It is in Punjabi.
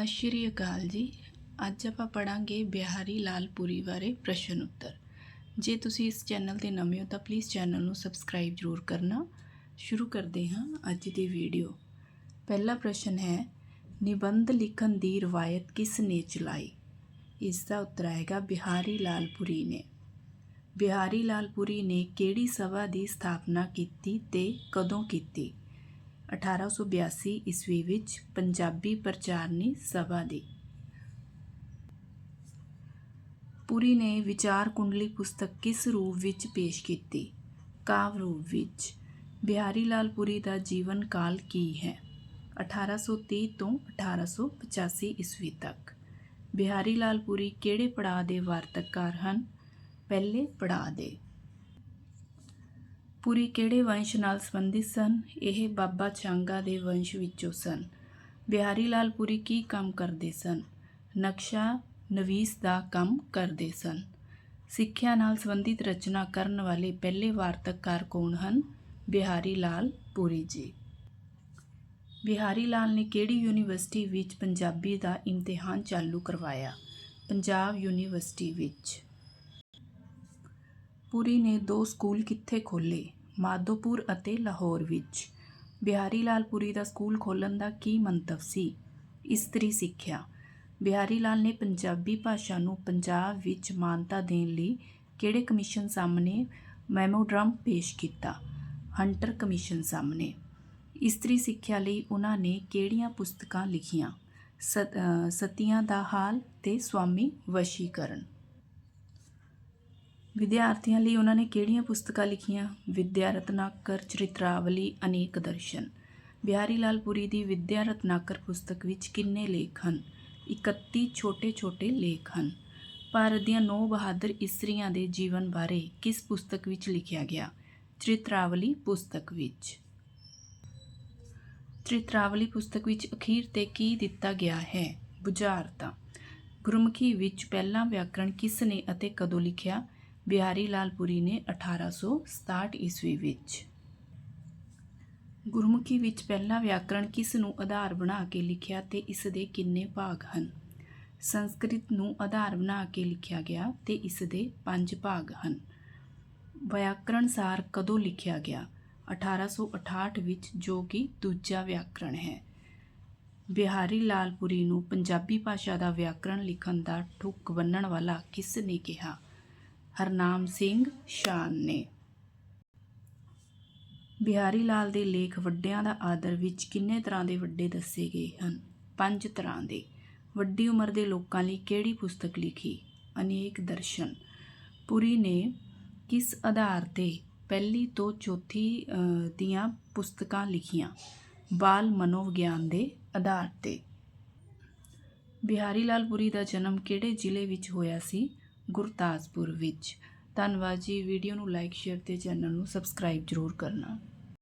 ਸਤਿ ਸ਼੍ਰੀ ਅਕਾਲ ਜੀ। ਅੱਜ ਆਪਾਂ ਪੜਾਂਗੇ ਬਿਹਾਰੀ ਲਾਲ ਪੁਰੀ ਬਾਰੇ ਪ੍ਰਸ਼ਨ ਉੱਤਰ। ਜੇ ਤੁਸੀਂ ਇਸ ਚੈਨਲ ਤੇ ਨਵੇਂ ਹੋ ਤਾਂ ਪਲੀਜ਼ ਚੈਨਲ ਨੂੰ ਸਬਸਕ੍ਰਾਈਬ ਜ਼ਰੂਰ ਕਰਨਾ। ਸ਼ੁਰੂ ਕਰਦੇ ਹਾਂ ਅੱਜ ਦੀ ਵੀਡੀਓ ਪਹਿਲਾ ਪ੍ਰਸ਼ਨ ਹੈ, ਨਿਬੰਧ ਲਿਖਣ ਦੀ ਰਵਾਇਤ ਕਿਸ ਨੇ ਚਲਾਈ? ਇਸ ਦਾ ਉੱਤਰ ਆਏਗਾ ਬਿਹਾਰੀ ਲਾਲ ਪੁਰੀ ਨੇ। ਬਿਹਾਰੀ ਲਾਲ ਪੁਰੀ ਨੇ ਕਿਹੜੀ ਸਭਾ ਦੀ ਸਥਾਪਨਾ ਕੀਤੀ ਤੇ ਕਦੋਂ ਕੀਤੀ? 1882 ਈਸਵੀ ਵਿੱਚ ਪੰਜਾਬੀ ਪ੍ਰਚਾਰਨੀ ਸਭਾ ਦੀ। ਪੁਰੀ ਨੇ ਵਿਚਾਰ ਕੁੰਡਲੀ ਪੁਸਤਕ ਕਿਸ ਰੂਪ ਵਿੱਚ ਪੇਸ਼ ਕੀਤੀ? ਕਾਵ ਰੂਪ ਵਿੱਚ ਬਿਹਾਰੀ ਲਾਲ ਪੁਰੀ ਦਾ ਜੀਵਨ ਕਾਲ ਕੀ ਹੈ? 1830 ਤੋਂ 1885 ਈਸਵੀ ਤੱਕ। ਬਿਹਾਰੀ ਲਾਲ ਪੁਰੀ ਕਿਹੜੇ ਪੜਾਅ ਦੇ ਵਾਰਤਕਕਾਰ ਹਨ? ਪਹਿਲੇ ਪੜਾਅ ਦੇ ਪੁਰੀ ਕਿਹੜੇ ਵੰਸ਼ ਨਾਲ ਸੰਬੰਧਿਤ ਸਨ? ਇਹ ਬਾਬਾ ਚਾਂਗਾ ਦੇ ਵੰਸ਼ ਵਿੱਚੋਂ ਸਨ। ਬਿਹਾਰੀ ਲਾਲ ਪੁਰੀ ਕੀ ਕੰਮ ਕਰਦੇ ਸਨ? ਨਕਸ਼ਾ ਨਵੀਸ ਦਾ ਕੰਮ ਕਰਦੇ ਸਨ। ਸਿੱਖਿਆ ਨਾਲ ਸੰਬੰਧਿਤ ਰਚਨਾ ਕਰਨ ਵਾਲੇ ਪਹਿਲੇ ਵਾਰਤਕਕਾਰ ਕੌਣ ਹਨ? ਬਿਹਾਰੀ ਲਾਲ ਪੁਰੀ ਜੀ। ਬਿਹਾਰੀ ਲਾਲ ਨੇ ਕਿਹੜੀ ਯੂਨੀਵਰਸਿਟੀ ਵਿੱਚ ਪੰਜਾਬੀ ਦਾ ਇਮਤਿਹਾਨ ਚਾਲੂ ਕਰਵਾਇਆ? ਪੰਜਾਬ ਯੂਨੀਵਰਸਿਟੀ ਵਿੱਚ। ਪੁਰੀ ਨੇ ਦੋ ਸਕੂਲ ਕਿੱਥੇ ਖੋਲ੍ਹੇ? ਮਾਧੋਪੁਰ ਅਤੇ ਲਾਹੌਰ ਵਿੱਚ। ਬਿਹਾਰੀ ਲਾਲ ਪੁਰੀ ਦਾ ਸਕੂਲ ਖੋਲ੍ਹਣ ਦਾ ਕੀ ਮੰਤਵ ਸੀ? ਇਸਤਰੀ ਸਿੱਖਿਆ। ਬਿਹਾਰੀ ਲਾਲ ਨੇ ਪੰਜਾਬੀ ਭਾਸ਼ਾ ਨੂੰ ਪੰਜਾਬ ਵਿੱਚ ਮਾਨਤਾ ਦੇਣ ਲਈ ਕਿਹੜੇ ਕਮਿਸ਼ਨ ਸਾਹਮਣੇ ਮੈਮੋਡਰਮ ਪੇਸ਼ ਕੀਤਾ? ਹੰਟਰ ਕਮਿਸ਼ਨ ਸਾਹਮਣੇ। ਇਸਤਰੀ ਸਿੱਖਿਆ ਲਈ ਉਹਨਾਂ ਨੇ ਕਿਹੜੀਆਂ ਪੁਸਤਕਾਂ ਲਿਖੀਆਂ? ਸਤ- ਸਤੀਆਂ ਦਾ ਹਾਲ ਤੇ ਸਵਾਮੀ ਵਸ਼ੀਕਰਨ। ਵਿਦਿਆਰਥੀਆਂ ਲਈ ਉਹਨਾਂ ਨੇ ਕਿਹੜੀਆਂ ਪੁਸਤਕਾਂ ਲਿਖੀਆਂ? ਵਿਦਿਆ ਰਤਨਾਕਰ, ਚਰਿਤਰਾਵਲੀ, ਅਨੇਕ ਦਰਸ਼ਨ। ਬਿਹਾਰੀ ਲਾਲ ਪੁਰੀ ਦੀ ਵਿਦਿਆ ਰਤਨਾਕਰ ਪੁਸਤਕ ਵਿੱਚ ਕਿੰਨੇ ਲੇਖ ਹਨ? 31 ਛੋਟੇ-ਛੋਟੇ ਲੇਖ ਹਨ। ਭਾਰਤ ਦੀਆਂ ਨੌ ਬਹਾਦਰ ਇਸਤਰੀਆਂ ਦੇ ਜੀਵਨ ਬਾਰੇ ਕਿਸ ਪੁਸਤਕ ਵਿੱਚ ਲਿਖਿਆ ਗਿਆ? ਚਰਿਤਰਾਵਲੀ ਪੁਸਤਕ ਵਿੱਚ। ਚਰਿਤਰਾਵਲੀ ਪੁਸਤਕ ਵਿੱਚ ਅਖੀਰ ਤੇ ਕੀ ਦਿੱਤਾ ਗਿਆ ਹੈ? ਬੁਝਾਰਤਾਂ। ਗੁਰਮੁਖੀ ਵਿੱਚ ਪਹਿਲਾ ਵਿਆਕਰਣ ਕਿਸ ਨੇ ਅਤੇ ਕਦੋਂ ਲਿਖਿਆ? ਬਿਹਾਰੀ ਲਾਲ ਪੁਰੀ ਨੇ 1867 ਈਸਵੀ ਵਿੱਚ ਗੁਰਮੁਖੀ ਵਿੱਚ ਪਹਿਲਾ ਵਿਆਕਰਣ ਕਿਸ ਨੂੰ ਆਧਾਰ ਬਣਾ ਕੇ ਲਿਖਿਆ ਤੇ ਇਸ ਦੇ ਕਿੰਨੇ ਭਾਗ ਹਨ? ਸੰਸਕ੍ਰਿਤ ਨੂੰ ਆਧਾਰ ਬਣਾ ਕੇ ਲਿਖਿਆ ਗਿਆ ਤੇ ਇਸ ਦੇ ਪੰਜ ਭਾਗ ਹਨ। ਵਿਆਕਰਣ ਸਾਰ ਕਦੋਂ ਲਿਖਿਆ ਗਿਆ? 1868 ਵਿੱਚ ਜੋ ਕਿ ਦੂਜਾ ਵਿਆਕਰਣ ਹੈ। ਬਿਹਾਰੀ ਲਾਲ ਪੁਰੀ ਨੂੰ ਪੰਜਾਬੀ ਭਾਸ਼ਾ ਦਾ ਵਿਆਕਰਣ ਲਿਖਣ ਦਾ ਠੁੱਕ ਬੰਨਣ ਵਾਲਾ ਕਿਸ ਨੇ ਕਿਹਾ? ਹਰਨਾਮ ਸਿੰਘ ਸ਼ਾਨ ਨੇ। ਬਿਹਾਰੀ ਲਾਲ ਦੇ ਲੇਖ ਵੱਡਿਆਂ ਦਾ ਆਦਰ ਵਿੱਚ ਕਿੰਨੇ ਤਰ੍ਹਾਂ ਦੇ ਵੱਡੇ ਦੱਸੇ ਗਏ ਹਨ? ਪੰਜ ਤਰ੍ਹਾਂ ਦੇ। ਵੱਡੀ ਉਮਰ ਦੇ ਲੋਕਾਂ ਲਈ ਕਿਹੜੀ ਪੁਸਤਕ ਲਿਖੀ? ਅਨੇਕ ਦਰਸ਼ਨ। ਪੁਰੀ ਨੇ ਕਿਸ ਆਧਾਰ ਤੇ ਪਹਿਲੀ ਤੋਂ ਚੌਥੀ ਦੀਆਂ ਪੁਸਤਕਾਂ ਲਿਖੀਆਂ? ਬਾਲ ਮਨੋਵਿਗਿਆਨ ਦੇ ਆਧਾਰ ਤੇ। ਬਿਹਾਰੀ ਲਾਲ ਪੁਰੀ ਦਾ ਜਨਮ ਕਿਹੜੇ ਜ਼ਿਲ੍ਹੇ ਵਿੱਚ ਹੋਇਆ ਸੀ? ਗੁਰਦਾਸਪੁਰ ਵਿੱਚ। ਧੰਨਵਾਦ ਜੀ। ਵੀਡੀਓ ਨੂੰ ਲਾਈਕ ਸ਼ੇਅਰ ਅਤੇ ਚੈਨਲ ਨੂੰ ਸਬਸਕ੍ਰਾਈਬ ਜ਼ਰੂਰ ਕਰਨਾ।